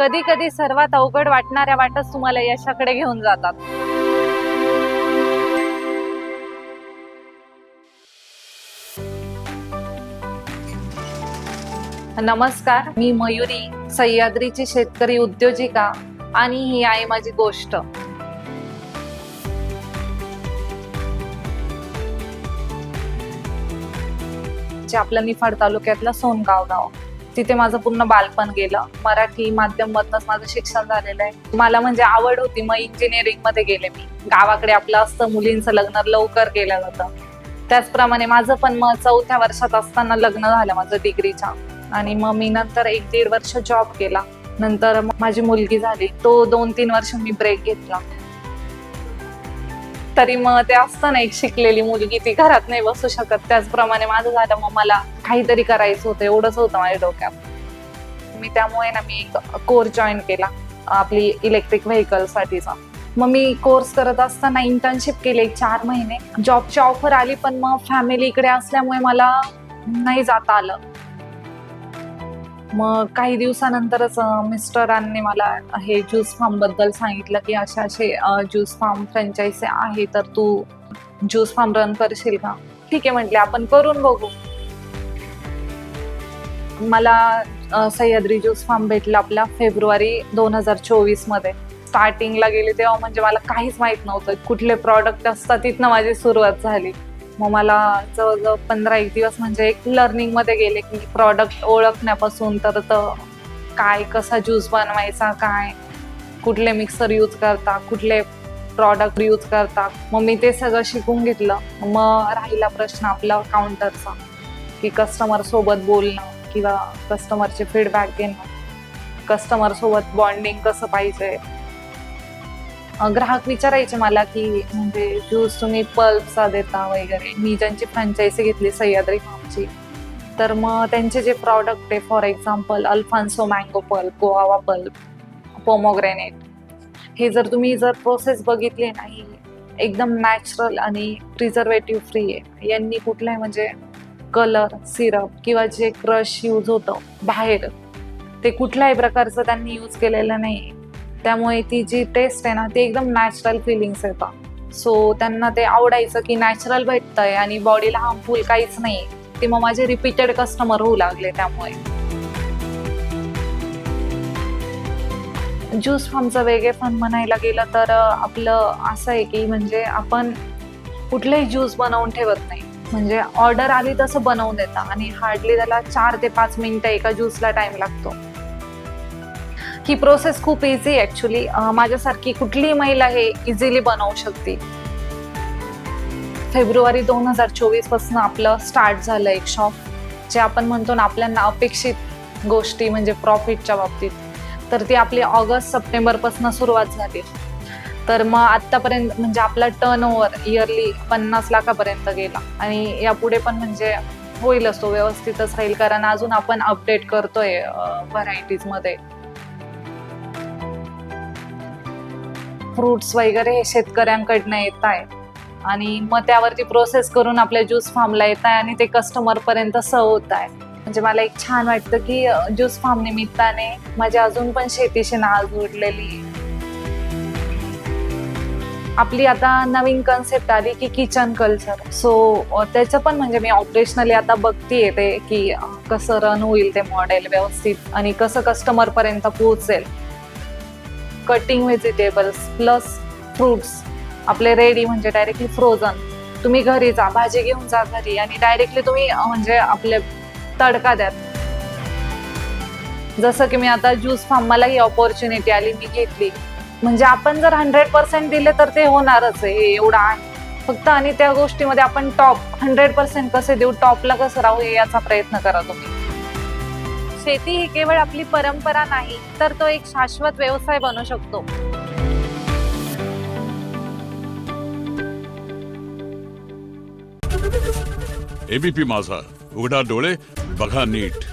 कधी कधी सर्वात अवघड वाटणाऱ्या वाटच तुम्हाला यशाकडे घेऊन जातात. नमस्कार मी मयुरी सह्याद्रीची शेतकरी उद्योजिका आणि ही आहे माझी गोष्ट. जे आपलं निफाड तालुक्यातलं सोनगाव गाव. तिथे माझं पूर्ण बालपण गेलं. मराठी माध्यम मधनच माझं शिक्षण झालेलं आहे. मला म्हणजे आवड होती मग इंजिनिअरिंगमध्ये गेले मी. गावाकडे आपलं असतं मुलींचं लग्न लवकर केलं जातं. त्याचप्रमाणे माझं पण मग चौथ्या वर्षात असताना लग्न झालं माझं डिग्रीच्या आणि मग मी नंतर एक दीड वर्ष जॉब केला. नंतर माझी मुलगी झाली. तो दोन तीन वर्ष मी ब्रेक घेतला. तरी मग ते असतं ना एक शिकलेली मुलगी ती घरात नाही बसू शकत. त्याचप्रमाणे माझं झालं मग मला काहीतरी करायचं होतं एवढंच होतं माझ्या डोक्यात. मी त्यामुळे ना मी एक कोर्स जॉईन केला आपली इलेक्ट्रिक व्हेकल साठीचा. मग मी कोर्स करत असताना इंटर्नशिप केली एक चार महिने. जॉबची ऑफर आली पण मग फॅमिली इकडे असल्यामुळे मला नाही जाता आलं. मग काही दिवसानंतरच मिस्टरांनी मला हे ज्यूस फार्मबद्दल सांगितलं की असे असे ज्यूस फार्म फ्रँचायसी आहे तर तू ज्यूस फार्म रन करशील का? ठीक आहे म्हटले आपण करून बघू. मला सह्याद्री ज्यूस फार्म भेटला आपला फेब्रुवारी दोन हजार चोवीसमध्ये. स्टार्टिंगला गेले तेव्हा म्हणजे मला काहीच माहीत नव्हतं. कुठले प्रॉडक्ट असतात तिथनं माझी सुरुवात झाली. मग मला जवळजवळ पंधरा एक दिवस म्हणजे एक लर्निंगमध्ये गेले की प्रॉडक्ट ओळखण्यापासून तर काय कसा ज्यूस बनवायचा काय कुठले मिक्सर यूज करता कुठले प्रॉडक्ट यूज करता. मग मी ते सगळं शिकून घेतलं. मग राहिला प्रश्न आपला काउंटरचा की कस्टमर सोबत बोलणं किंवा कस्टमरचे फीडबॅक घेणं. कस्टमर सोबत बॉन्डिंग कसं पाहिजे? ग्राहक विचारायचे मला की म्हणजे ज्यूस तुम्ही पल्पचा देता वगैरे. मी ज्यांची फ्रँचायझी घेतली सह्याद्री फार्मची. तर मग त्यांचे जे प्रॉडक्ट आहे for example alphonso mango pulp Goa pulp pomegranate हे जर तुम्ही जर प्रोसेस बघितली नाही एकदम नॅचरल आणि प्रिझर्वेटिव्ह फ्री आहे. यांनी कुठलाही म्हणजे कलर सिरप किंवा जे क्रश यूज होतं बाहेर ते कुठल्याही प्रकारचं त्यांनी यूज केलेलं नाही त्यामुळे ती जी टेस्ट आहे ना ती एकदम नॅचरल फिलिंग्स येतात. सो त्यांना ते आवडायचं की नॅचरल भेटतंय आणि बॉडीला हार्मफुल काहीच नाही ते मग माझे रिपीटेड कस्टमर होऊ लागले त्यामुळे. ज्यूस फार्मचं वेगळे फन म्हणायला गेलं तर आपलं असं आहे की म्हणजे आपण कुठलेही ज्यूस बनवून ठेवत नाही. म्हणजे ऑर्डर आली तसं बनवून देता आणि हार्डली त्याला चार ते पाच मिनिटं एका ज्यूसला टाइम लागतो. ही प्रोसेस खूप इझी ॲक्च्युली माझ्यासारखी कुठलीही महिला हे इझिली बनवू शकते. फेब्रुवारी दोन हजार चोवीसपासून आपलं स्टार्ट झालं एक शॉप जे आपण म्हणतो ना आपल्यांना अपेक्षित गोष्टी म्हणजे प्रॉफिटच्या बाबतीत. तर ती आपली ऑगस्ट सप्टेंबरपासून सुरुवात झाली. तर मग आत्तापर्यंत म्हणजे आपला टर्न ओव्हर इयरली पन्नास लाखापर्यंत गेला. आणि यापुढे पण म्हणजे होईल असतो व्यवस्थितच राहील. कारण अजून आपण अपडेट करतोय व्हरायटीजमध्ये फ्रुट्स वगैरे हे शेतकऱ्यांकडनं येत आहे. आणि मग त्यावरती प्रोसेस करून आपल्या ज्यूस फार्मला येत आहे आणि ते कस्टमर पर्यंत सर्व होत आहे. म्हणजे मला एक छान वाटतं की ज्यूस फार्म निमित्ताने माझ्या अजून पण शेतीशी नाळ जोडलेली आहे. आपली आता नवीन कन्सेप्ट आली की किचन कल्चर सो त्याचं पण म्हणजे मी ऑपरेशनली आता बघतीये ते की कसं रन होईल ते मॉडेल व्यवस्थित आणि कसं कस्टमर पर्यंत पोहोचेल. कटिंग व्हेजिटेबल्स प्लस फ्रुट्स आपले रेडी म्हणजे डायरेक्टली फ्रोझन तुम्ही घरी जा भाजी घेऊन जा घरी आणि डायरेक्टली तुम्ही म्हणजे आपले तडका द्या. जसं की मी आता ज्यूस फार्म मला ही ऑपॉर्च्युनिटी आली मी घेतली. म्हणजे आपण जर हंड्रेड पर्सेंट दिले तर ते होणारच आहे हे एवढं आहे. फक्त आणि त्या गोष्टीमध्ये आपण टॉप हंड्रेड पर्सेंट कसे देऊ टॉपला कसं राहू हे याचा प्रयत्न करा तुम्ही. शेती ही केवळ आपली परंपरा नाही तर तो एक शाश्वत व्यवसाय बनू शकतो. एबीपी माझा. उघडा डोळे बघा नीट.